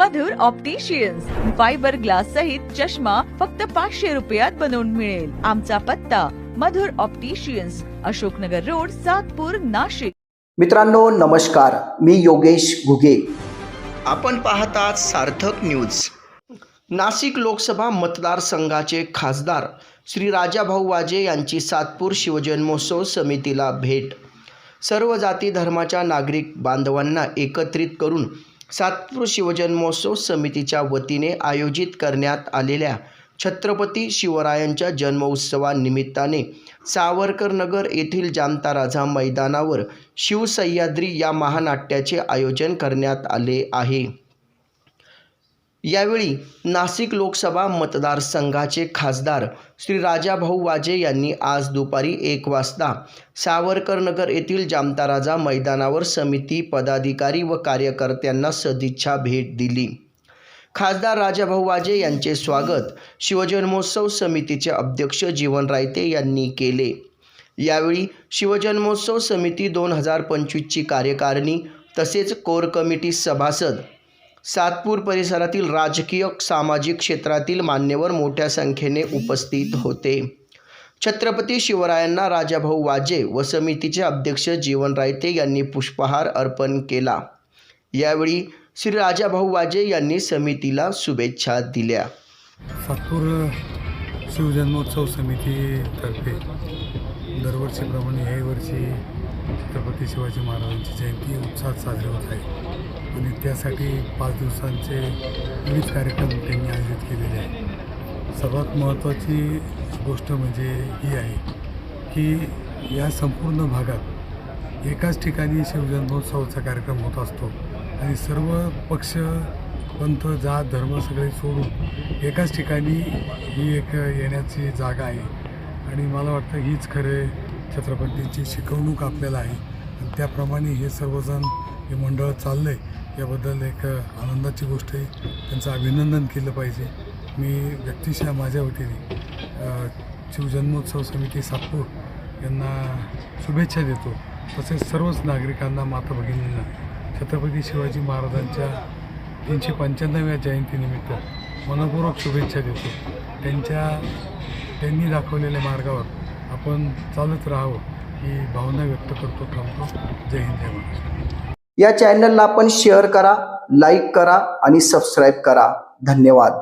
मधुर opticians fibre glass सहित चष्मा फक्त पाचशे रुपयात बनवून मिळेल. आमचा पत्ता मधुर ऑप्टिशियन्स अशोकनगर रोड सातपूर नाशिक. मित्रांनो नमस्कार. मी योगेश घुगे. आपण पाहतात सार्थक न्यूज. नाशिक लोकसभा मतदारसंघाचे खासदार श्री राजाभाऊ वाजे यांची सातपूर शिवजन्मोत्सव समितीला भेट. सर्व जाती धर्माच्या नागरिक बांधवांना एकत्रित करून सातपूर शिवजन्मोत्सव समितीच्या वतीने आयोजित करण्यात आलेल्या छत्रपती शिवरायांच्या जन्मोत्सवानिमित्ताने सावरकर नगर येथील जामता राजा मैदानावर शिवसह्याद्री या महानाट्याचे आयोजन करण्यात आले आहे. यावेळी नाशिक लोकसभा मतदारसंघाचे खासदार श्री राजाभाऊ वाजे यांनी आज दुपारी एक वाजता सावरकरनगर येथील जामताराजा मैदानावर समिती पदाधिकारी व कार्यकर्त्यांना सदिच्छा भेट दिली. खासदार राजाभाऊ वाजे यांचे स्वागत शिवजन्मोत्सव समितीचे अध्यक्ष जीवन रायते यांनी केले. यावेळी शिवजन्मोत्सव समिती दोन हजार पंचवीसची कार्यकारिणी तसेच कोर कमिटी सभासद सातपूर परिसरातील राजकीय सामाजिक क्षेत्रातील मान्यवर मोठ्या संख्येने उपस्थित होते. छत्रपती शिवरायांना राजाभाऊ वाजे व समितीचे अध्यक्ष जीवन रायते यांनी पुष्पहार अर्पण केला. यावेळी श्री राजाभाऊ वाजे यांनी समितीला शुभेच्छा दिल्या. सातपूर शिवजन्मोत्सव समितीतर्फे दरवर्षीप्रमाणे याही वर्षी छत्रपती शिवाजी महाराजांची जयंती उत्साहात साजरी होत आहे. आणि त्यासाठी पाच दिवसांचे विविध कार्यक्रम त्यांनी आयोजित केलेले आहे सर्वात महत्त्वाची गोष्ट म्हणजे ही आहे की या संपूर्ण भागात एकाच ठिकाणी शिवजन्मोत्सवाचा कार्यक्रम होत असतो. आणि सर्व पक्ष पंथ जात धर्म सगळे सोडून एकाच ठिकाणी ही एक येण्याची जागा आहे. आणि मला वाटतं हीच खरे छत्रपतींची शिकवणूक आपल्याला आहे. आणि त्याप्रमाणे हे सर्वजण हे मंडळ चाललं आहे याबद्दल एक आनंदाची गोष्ट आहे. त्यांचं अभिनंदन केलं पाहिजे. मी व्यक्तिशः माझ्या वतीने शिवजन्मोत्सव समिती सातपूर यांना शुभेच्छा देतो. तसेच सर्वच नागरिकांना माता भगिनींना छत्रपती शिवाजी महाराजांच्या तीनशे पंच्याण्णव्या जयंतीनिमित्त मनपूर्वक शुभेच्छा देतो. त्यांच्या त्यांनी दाखवलेल्या मार्गावर आपण चालत राहावं ही भावना व्यक्त करतो थांबतो. जय हिंद जय महाराष्ट्र. या चॅनलला आपण शेअर करा लाईक करा आणि सबस्क्राईब करा. धन्यवाद.